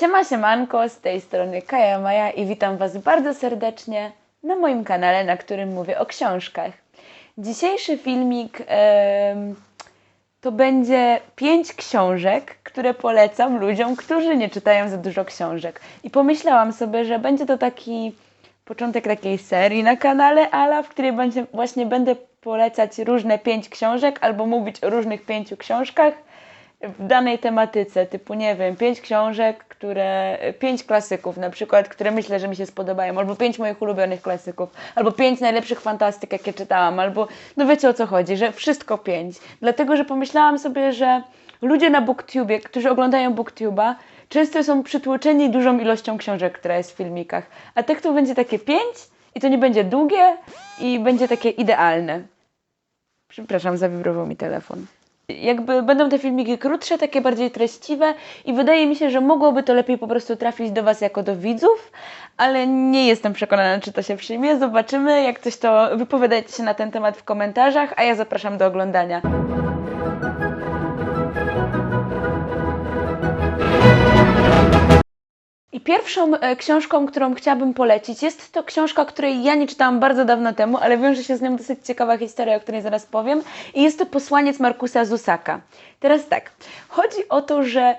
Siema siemanko, z tej strony Kaja Maja i witam Was bardzo serdecznie na moim kanale, na którym mówię o książkach. Dzisiejszy filmik to będzie pięć książek, które polecam ludziom, którzy nie czytają za dużo książek. I pomyślałam sobie, że będzie to taki początek takiej serii na kanale Ala, w której będzie, właśnie będę polecać różne pięć książek albo mówić o różnych pięciu książkach w danej tematyce, typu nie wiem, pięć książek, które, pięć klasyków na przykład, które myślę, że mi się spodobają, albo pięć moich ulubionych klasyków, albo pięć najlepszych fantastyk, jakie czytałam, albo no wiecie o co chodzi, że wszystko pięć. Dlatego, że pomyślałam sobie, że ludzie na BookTubie, którzy oglądają BookTube'a, często są przytłoczeni dużą ilością książek, która jest w filmikach, a tekstów będzie takie pięć i to nie będzie długie i będzie takie idealne. Przepraszam, zawibrował mi telefon. Jakby będą te filmiki krótsze, takie bardziej treściwe i wydaje mi się, że mogłoby to lepiej po prostu trafić do Was jako do widzów, ale nie jestem przekonana, czy to się przyjmie. Zobaczymy, jak coś to wypowiadajcie się na ten temat w komentarzach, a ja zapraszam do oglądania. I pierwszą e, książką, którą chciałabym polecić, jest to książka, której ja nie czytałam bardzo dawno temu, ale wiąże się z nią dosyć ciekawa historia, o której zaraz powiem. I jest to Posłaniec Markusa Zusaka. Teraz tak, chodzi o to, że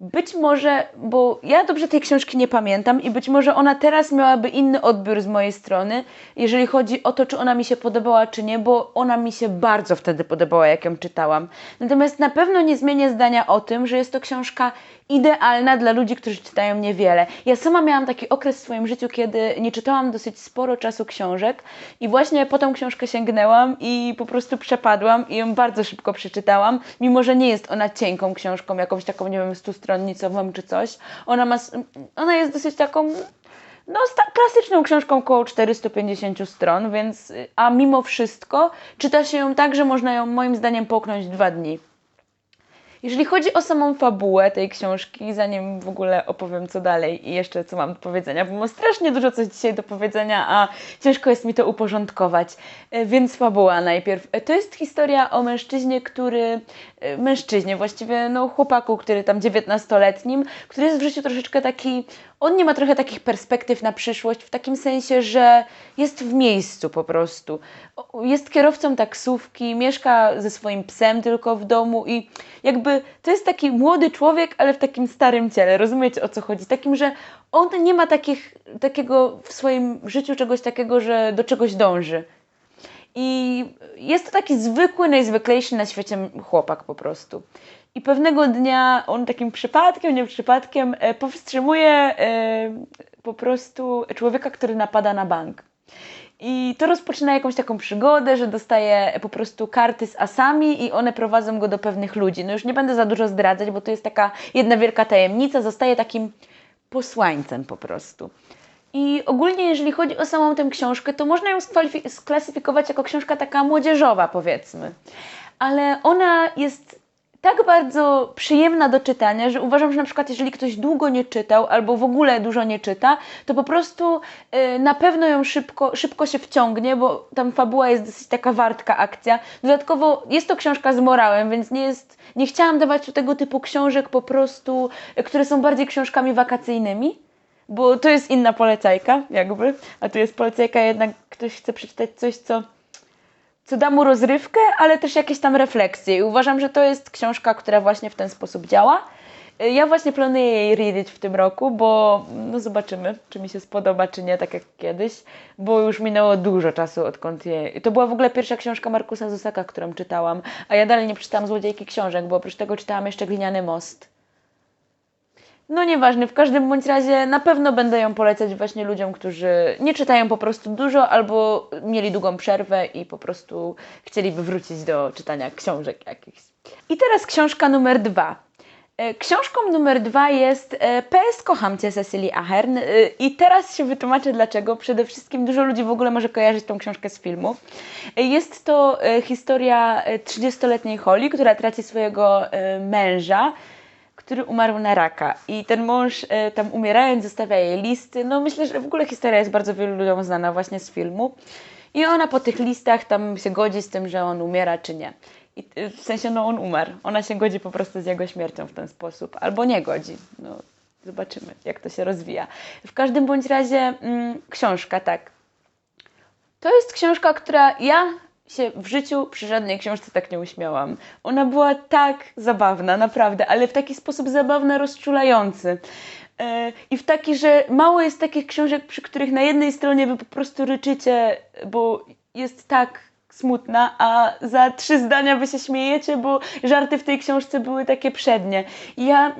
być może, bo ja dobrze tej książki nie pamiętam i być może ona teraz miałaby inny odbiór z mojej strony, jeżeli chodzi o to, czy ona mi się podobała, czy nie, bo ona mi się bardzo wtedy podobała, jak ją czytałam. Natomiast na pewno nie zmienię zdania o tym, że jest to książka idealna dla ludzi, którzy czytają niewiele. Ja sama miałam taki okres w swoim życiu, kiedy nie czytałam dosyć sporo czasu książek i właśnie po tą książkę sięgnęłam i po prostu przepadłam i ją bardzo szybko przeczytałam, mimo że nie jest ona cienką książką, jakąś taką, nie wiem, stustronnicową czy coś. Ona ma, ona jest dosyć taką no, sta- klasyczną książką około 450 stron, więc, y, a mimo wszystko czyta się ją tak, że można ją moim zdaniem połknąć w dwa dni. Jeżeli chodzi o samą fabułę tej książki, zanim w ogóle opowiem co dalej i jeszcze co mam do powiedzenia, bo mam strasznie dużo coś dzisiaj do powiedzenia, a ciężko jest mi to uporządkować. E, Więc fabuła najpierw. E, To jest historia o mężczyźnie, który, e, mężczyźnie właściwie, no chłopaku, który tam 19-letnim, który jest w życiu troszeczkę taki, on nie ma trochę takich perspektyw na przyszłość, w takim sensie, że jest w miejscu po prostu. Jest kierowcą taksówki, mieszka ze swoim psem tylko w domu i jakby to jest taki młody człowiek, ale w takim starym ciele. Rozumiecie o co chodzi? Takim, że on nie ma takich, takiego w swoim życiu czegoś takiego, że do czegoś dąży. I jest to taki zwykły, najzwyklejszy na świecie chłopak po prostu. I pewnego dnia on takim przypadkiem, nie przypadkiem, e, powstrzymuje e, po prostu człowieka, który napada na bank. I to rozpoczyna jakąś taką przygodę, że dostaje po prostu karty z asami i one prowadzą go do pewnych ludzi. No już nie będę za dużo zdradzać, bo to jest taka jedna wielka tajemnica. Zostaje takim posłańcem po prostu. I ogólnie, jeżeli chodzi o samą tę książkę, to można ją sklasyfikować jako książka taka młodzieżowa, powiedzmy. Ale ona jest tak bardzo przyjemna do czytania, że uważam, że na przykład jeżeli ktoś długo nie czytał albo w ogóle dużo nie czyta, to po prostu y, na pewno ją szybko, szybko się wciągnie, bo tam fabuła jest dosyć taka wartka akcja. Dodatkowo jest to książka z morałem, więc nie jest, nie chciałam dawać tego typu książek po prostu, y, które są bardziej książkami wakacyjnymi bo to jest inna polecajka, jakby, a tu jest polecajka jednak ktoś chce przeczytać coś, co, co da mu rozrywkę, ale też jakieś tam refleksje. I uważam, że to jest książka, która właśnie w ten sposób działa. Y, Ja właśnie planuję jej reading w tym roku, bo no zobaczymy, czy mi się spodoba, czy nie, tak jak kiedyś, bo już minęło dużo czasu, odkąd je... To była w ogóle pierwsza książka Markusa Zusaka, którą czytałam, a ja dalej nie przeczytałam Złodziejki książek, bo oprócz tego czytałam jeszcze Gliniany Most. No nieważne, w każdym bądź razie na pewno będę ją polecać właśnie ludziom, którzy nie czytają po prostu dużo albo mieli długą przerwę i po prostu chcieliby wrócić do czytania książek jakichś. I teraz książka numer dwa. E, Książką numer dwa jest e, PS Kocham Cię Cecily Ahern E, i teraz się wytłumaczę dlaczego. Przede wszystkim dużo ludzi w ogóle może kojarzyć tą książkę z filmu. Jest to historia e, 30-letniej Holly, która traci swojego męża, który umarł na raka. I ten mąż e, tam umierając zostawia jej listy. No myślę, że w ogóle historia jest bardzo wielu ludziom znana właśnie z filmu. I ona po tych listach tam się godzi z tym, że on umiera czy nie. I, e, w sensie, no on umarł. Ona się godzi po prostu z jego śmiercią w ten sposób. Albo nie godzi. No, Zobaczymy, jak to się rozwija. W każdym bądź razie mm, książka, tak. To jest książka, która ja się w życiu przy żadnej książce tak nie uśmiałam. Ona była tak zabawna, naprawdę, ale w taki sposób zabawny, rozczulający. E, I w taki, że mało jest takich książek, przy których na jednej stronie wy po prostu ryczycie, bo jest tak smutna, a za trzy zdania wy się śmiejecie, bo żarty w tej książce były takie przednie. I ja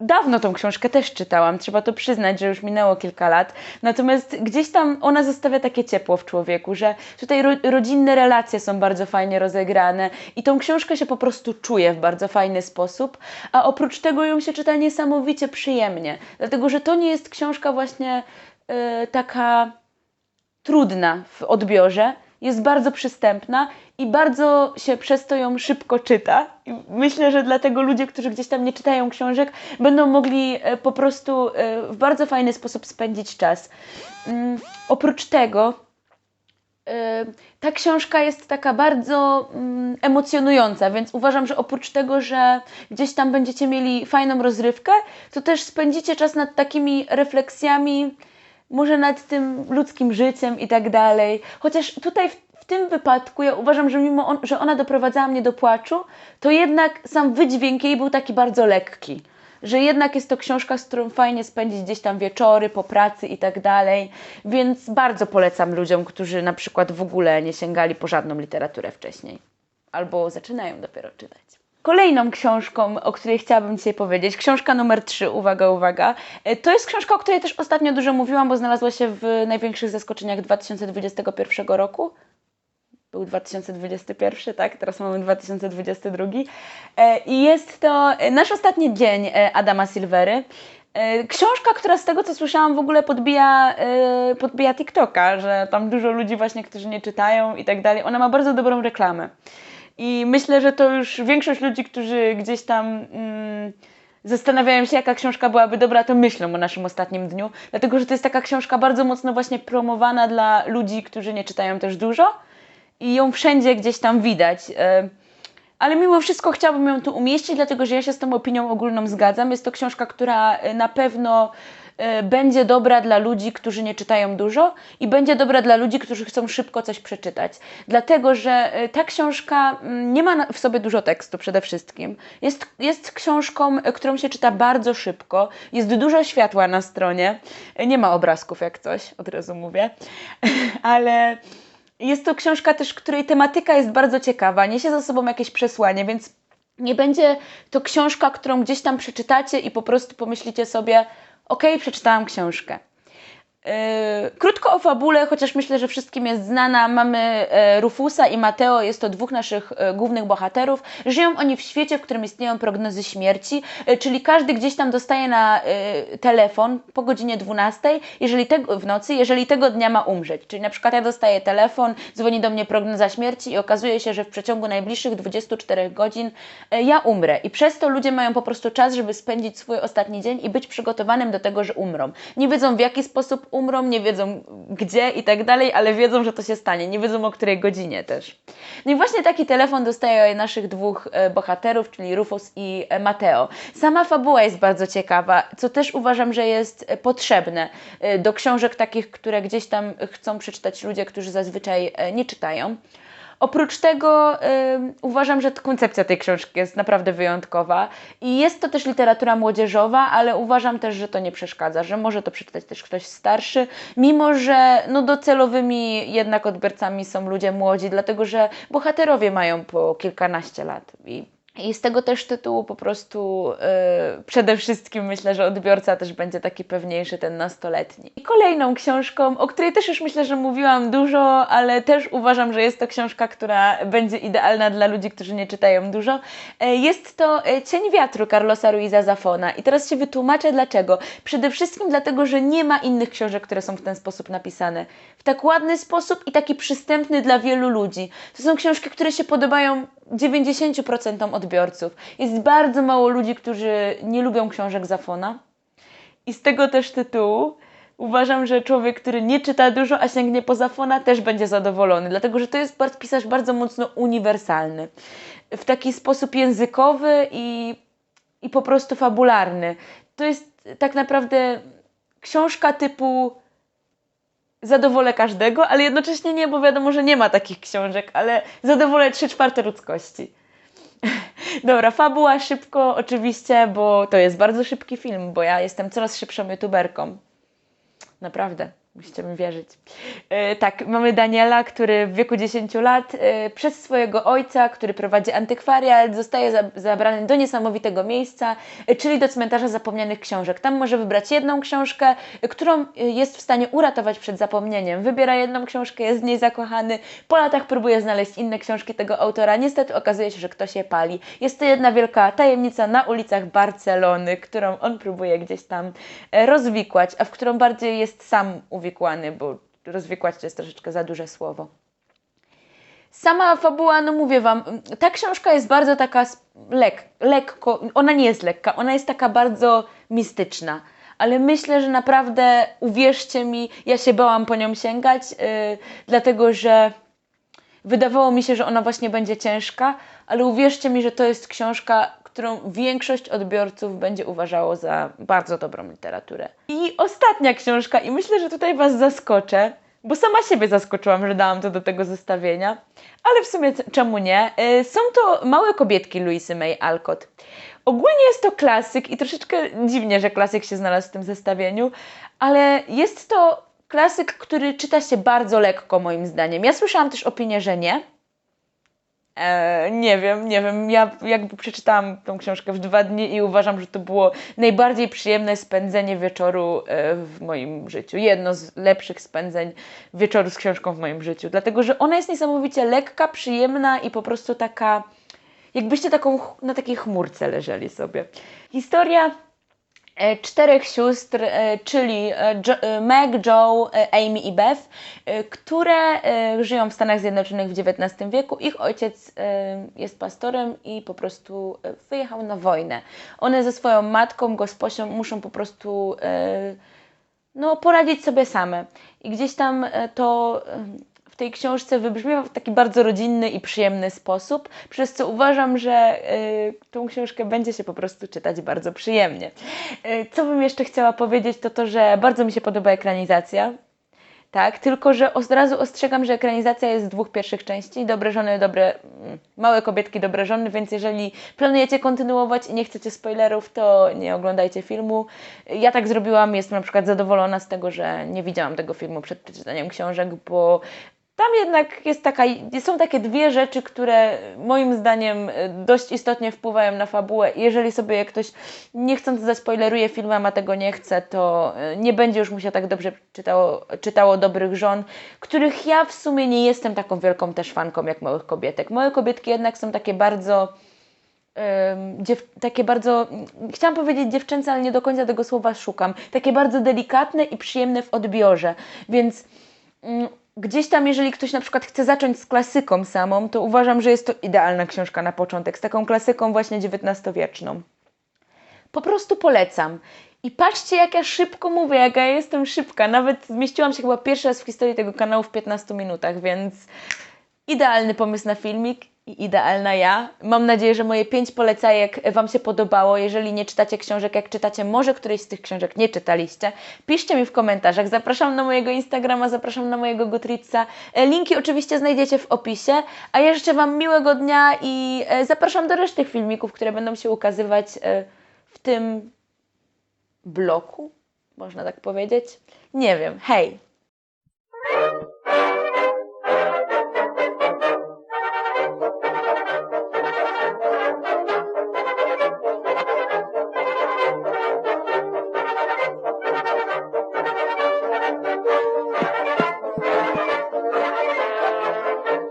Dawno tą książkę też czytałam, trzeba to przyznać, że już minęło kilka lat. Natomiast gdzieś tam ona zostawia takie ciepło w człowieku, że tutaj ro rodzinne relacje są bardzo fajnie rozegrane i tą książkę się po prostu czuje w bardzo fajny sposób, a oprócz tego ją się czyta niesamowicie przyjemnie, dlatego że to nie jest książka właśnie yy, taka trudna w odbiorze, jest bardzo przystępna i bardzo się przez to ją szybko czyta. I myślę, że dlatego ludzie, którzy gdzieś tam nie czytają książek, będą mogli e, po prostu e, w bardzo fajny sposób spędzić czas. Mm, oprócz tego, e, ta książka jest taka bardzo mm, emocjonująca, więc uważam, że oprócz tego, że gdzieś tam będziecie mieli fajną rozrywkę, to też spędzicie czas nad takimi refleksjami, może nad tym ludzkim życiem i tak dalej. Chociaż tutaj w, w tym wypadku ja uważam, że mimo, on, że ona doprowadzała mnie do płaczu, to jednak sam wydźwięk jej był taki bardzo lekki. Że jednak jest to książka, z którą fajnie spędzić gdzieś tam wieczory, po pracy i tak dalej. Więc bardzo polecam ludziom, którzy na przykład w ogóle nie sięgali po żadną literaturę wcześniej. Albo zaczynają dopiero czytać. Kolejną książką, o której chciałabym dzisiaj powiedzieć, książka numer 3, uwaga, uwaga, e, to jest książka, o której też ostatnio dużo mówiłam, bo znalazła się w największych zaskoczeniach 2021 roku. Był 2021, tak? Teraz mamy 2022. E, I jest to Nasz ostatni dzień e, Adama Silvery. Książka, która z tego co słyszałam w ogóle podbija, podbija TikToka, że tam dużo ludzi właśnie, którzy nie czytają i tak dalej. Ona ma bardzo dobrą reklamę. I myślę, że to już większość ludzi, którzy gdzieś tam mm, zastanawiają się, jaka książka byłaby dobra, to myślą o naszym ostatnim dniu. Dlatego, że to jest taka książka bardzo mocno właśnie promowana dla ludzi, którzy nie czytają też dużo i ją wszędzie gdzieś tam widać. E, ale mimo wszystko chciałabym ją tu umieścić, dlatego że ja się z tą opinią ogólną zgadzam. Jest to książka, która e, na pewno będzie dobra dla ludzi, którzy nie czytają dużo i będzie dobra dla ludzi, którzy chcą szybko coś przeczytać. Dlatego, że e, ta książka mm, nie ma w sobie dużo tekstu przede wszystkim. Jest, jest książką, e, którą się czyta bardzo szybko, jest dużo światła na stronie, nie ma obrazków jak coś, od razu mówię, ale jest to książka też, której tematyka jest bardzo ciekawa, niesie za sobą jakieś przesłanie, więc nie będzie to książka, którą gdzieś tam przeczytacie i po prostu pomyślicie sobie, ok, przeczytałam książkę. Yy, krótko o fabule, chociaż myślę, że wszystkim jest znana. Mamy e, Rufusa i Mateo, jest to dwóch naszych e, głównych bohaterów. Żyją oni w świecie, w którym istnieją prognozy śmierci, e, czyli każdy gdzieś tam dostaje na telefon po godzinie 12 jeżeli tego, w nocy, jeżeli tego dnia ma umrzeć. Czyli na przykład ja dostaję telefon, dzwoni do mnie prognoza śmierci i okazuje się, że w przeciągu najbliższych 24 godzin ja umrę. I przez to ludzie mają po prostu czas, żeby spędzić swój ostatni dzień i być przygotowanym do tego, że umrą. Nie wiedzą w jaki sposób umrą, nie wiedzą gdzie i tak dalej, ale wiedzą, że to się stanie, nie wiedzą o której godzinie też. No i właśnie taki telefon dostaje naszych dwóch e, bohaterów, czyli Rufus i e, Mateo. Sama fabuła jest bardzo ciekawa, co też uważam, że jest e, potrzebne do książek takich, które gdzieś tam chcą przeczytać ludzie, którzy zazwyczaj nie czytają. Oprócz tego y, uważam, że koncepcja tej książki jest naprawdę wyjątkowa. I jest to też literatura młodzieżowa, ale uważam też, że to nie przeszkadza, że może to przeczytać też ktoś starszy, mimo że no, docelowymi jednak odbiorcami są ludzie młodzi, dlatego że bohaterowie mają po kilkanaście lat i i z tego też tytułu po prostu yy, przede wszystkim myślę, że odbiorca też będzie taki pewniejszy, ten nastoletni. I kolejną książką, o której też już myślę, że mówiłam dużo, ale też uważam, że jest to książka, która będzie idealna dla ludzi, którzy nie czytają dużo. Yy, jest to e, Cień wiatru Carlosa Ruiza Zafona. I teraz się wytłumaczę dlaczego. Przede wszystkim dlatego, że nie ma innych książek, które są w ten sposób napisane. W tak ładny sposób i taki przystępny dla wielu ludzi. To są książki, które się podobają 90% odbiorców. Jest bardzo mało ludzi, którzy nie lubią książek Zafona. I z tego też tytułu uważam, że człowiek, który nie czyta dużo, a sięgnie po Zafona, też będzie zadowolony, dlatego że to jest pisarz bardzo mocno uniwersalny. W taki sposób językowy i, i po prostu fabularny. To jest tak naprawdę książka typu zadowolę każdego, ale jednocześnie nie, bo wiadomo, że nie ma takich książek, ale zadowolę trzy czwarte ludzkości. Dobra, fabuła szybko oczywiście, bo to jest bardzo szybki film, bo ja jestem coraz szybszą youtuberką. Naprawdę. Musicie mi wierzyć. E, tak, mamy Daniela, który w wieku 10 lat e, przez swojego ojca, który prowadzi antykwariat, zostaje za, zabrany do niesamowitego miejsca, e, czyli do cmentarza zapomnianych książek. Tam może wybrać jedną książkę, którą jest w stanie uratować przed zapomnieniem. Wybiera jedną książkę, jest w niej zakochany. Po latach próbuje znaleźć inne książki tego autora. Niestety okazuje się, że ktoś je pali. Jest to jedna wielka tajemnica na ulicach Barcelony, którą on próbuje gdzieś tam rozwikłać, a w którą bardziej jest sam uwikłany, bo rozwikłać to jest troszeczkę za duże słowo. Sama fabuła, no mówię Wam, ta książka jest bardzo taka lek, lekko, ona nie jest lekka, ona jest taka bardzo mistyczna. Ale myślę, że naprawdę, uwierzcie mi, ja się bałam po nią sięgać, yy, dlatego że wydawało mi się, że ona właśnie będzie ciężka, ale uwierzcie mi, że to jest książka, którą większość odbiorców będzie uważało za bardzo dobrą literaturę. I ostatnia książka, i myślę, że tutaj Was zaskoczę, bo sama siebie zaskoczyłam, że dałam to do tego zestawienia, ale w sumie czemu nie? Y, Są to Małe kobietki Louisy May Alcott. Ogólnie jest to klasyk i troszeczkę dziwnie, że klasyk się znalazł w tym zestawieniu, ale jest to klasyk, który czyta się bardzo lekko moim zdaniem. Ja słyszałam też opinię, że nie, E, nie wiem, nie wiem. Ja jakby przeczytałam tą książkę w dwa dni i uważam, że to było najbardziej przyjemne spędzenie wieczoru e, w moim życiu. Jedno z lepszych spędzeń wieczoru z książką w moim życiu. Dlatego, że ona jest niesamowicie lekka, przyjemna i po prostu taka, jakbyście taką, na takiej chmurce leżeli sobie. Historia czterech sióstr, e, czyli e, Jo- e, Meg, Joe, e, Amy i Beth, e, które e, żyją w Stanach Zjednoczonych w XIX wieku. Ich ojciec e, jest pastorem i po prostu e, wyjechał na wojnę. One ze swoją matką, gosposią muszą po prostu e, no, poradzić sobie same. I gdzieś tam e, to e, tej książce wybrzmiewa w taki bardzo rodzinny i przyjemny sposób, przez co uważam, że e, tą książkę będzie się po prostu czytać bardzo przyjemnie. E, Co bym jeszcze chciała powiedzieć, to to, że bardzo mi się podoba ekranizacja. Tak, tylko że od razu ostrzegam, że ekranizacja jest z dwóch pierwszych części. Dobre żony, dobre. mm, Małe kobietki, dobre żony, więc jeżeli planujecie kontynuować i nie chcecie spoilerów, to nie oglądajcie filmu. Ja tak zrobiłam, jestem na przykład zadowolona z tego, że nie widziałam tego filmu przed przeczytaniem książek, bo tam jednak jest taka, są takie dwie rzeczy, które moim zdaniem y, dość istotnie wpływają na fabułę. Jeżeli sobie ktoś nie chcąc zaspoileruje filmem, a tego nie chce, to y, nie będzie już mu się tak dobrze czytało, czytało dobrych żon, których ja w sumie nie jestem taką wielką też fanką jak małych kobietek. Małe kobietki jednak są takie bardzo dziew, takie bardzo, chciałam powiedzieć dziewczęce, ale nie do końca tego słowa szukam. Takie bardzo delikatne i przyjemne w odbiorze. Więc mm, gdzieś tam, jeżeli ktoś na przykład chce zacząć z klasyką samą, to uważam, że jest to idealna książka na początek, z taką klasyką właśnie XIX-wieczną. Po prostu polecam. I patrzcie, jak ja szybko mówię, jak ja jestem szybka. Nawet zmieściłam się chyba pierwszy raz w historii tego kanału w 15 minutach, więc idealny pomysł na filmik i idealna ja. Mam nadzieję, że moje pięć polecajek Wam się podobało. Jeżeli nie czytacie książek, jak czytacie, może którejś z tych książek nie czytaliście, piszcie mi w komentarzach. Zapraszam na mojego Instagrama, zapraszam na mojego Goodreadsa. E, Linki oczywiście znajdziecie w opisie. A ja życzę Wam miłego dnia i e, zapraszam do reszty filmików, które będą się ukazywać e, w tym bloku, można tak powiedzieć. Nie wiem. Hej!